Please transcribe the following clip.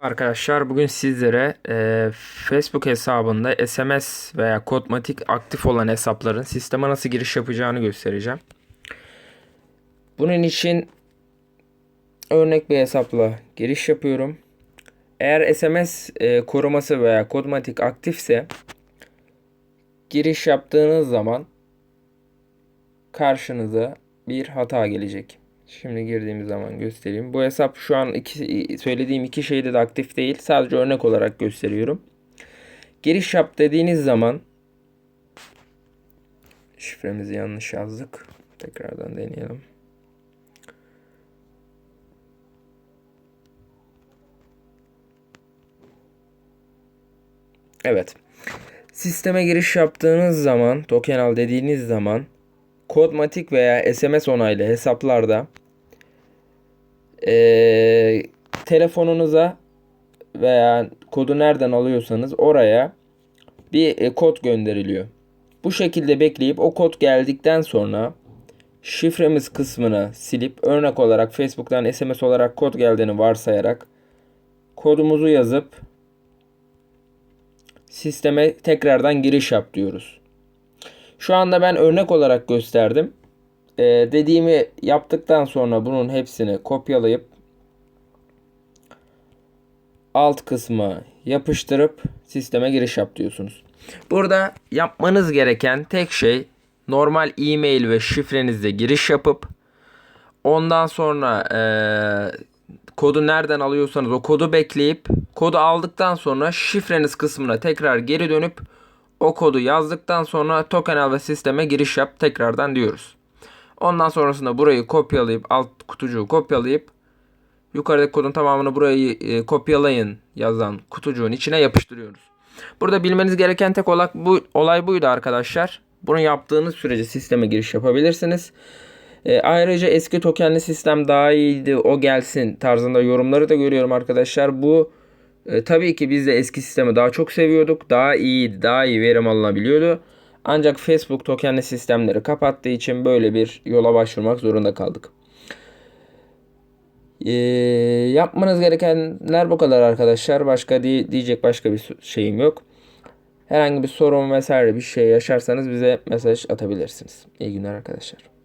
Arkadaşlar bugün sizlere e, Facebook hesabında SMS veya Kodmatik aktif olan hesapların sisteme nasıl giriş yapacağını göstereceğim. Bunun için örnek bir hesapla giriş yapıyorum. Eğer SMS e, koruması veya Kodmatik aktifse giriş yaptığınız zaman karşınıza bir hata gelecek. Şimdi girdiğimiz zaman göstereyim. Bu hesap şu an iki, söylediğim iki şeyde de aktif değil. Sadece örnek olarak gösteriyorum. Giriş yap dediğiniz zaman şifremizi yanlış yazdık. Tekrardan deneyelim. Evet. Sisteme giriş yaptığınız zaman, token al dediğiniz zaman Kodmatik veya SMS onaylı hesaplarda eee, telefonunuza veya kodu nereden alıyorsanız oraya bir e, kod gönderiliyor. Bu şekilde bekleyip o kod geldikten sonra şifremiz kısmını silip örnek olarak Facebook'tan SMS olarak kod geldiğini varsayarak kodumuzu yazıp sisteme tekrardan giriş yap diyoruz. Şu anda ben örnek olarak gösterdim. Ee, dediğimi yaptıktan sonra bunun hepsini kopyalayıp alt kısma yapıştırıp sisteme giriş yap diyorsunuz. Burada yapmanız gereken tek şey normal e-mail ve şifrenizle giriş yapıp ondan sonra eee, kodu nereden alıyorsanız o kodu bekleyip kodu aldıktan sonra şifreniz kısmına tekrar geri dönüp o kodu yazdıktan sonra token al ve sisteme giriş yap tekrardan diyoruz. Ondan sonrasında burayı kopyalayıp alt kutucuğu kopyalayıp yukarıdaki kodun tamamını burayı e, kopyalayın yazan kutucuğun içine yapıştırıyoruz. Burada bilmeniz gereken tek olay, bu, olay buydu arkadaşlar. Bunu yaptığınız sürece sisteme giriş yapabilirsiniz. E, ayrıca eski tokenli sistem daha iyiydi o gelsin tarzında yorumları da görüyorum arkadaşlar. Bu e, tabii ki biz de eski sistemi daha çok seviyorduk. Daha iyiydi, daha iyi verim alınabiliyordu. Ancak Facebook tokenli sistemleri kapattığı için böyle bir yola başvurmak zorunda kaldık. E, yapmanız gerekenler bu kadar arkadaşlar. Başka di- diyecek başka bir şeyim yok. Herhangi bir sorun vesaire bir şey yaşarsanız bize mesaj atabilirsiniz. İyi günler arkadaşlar.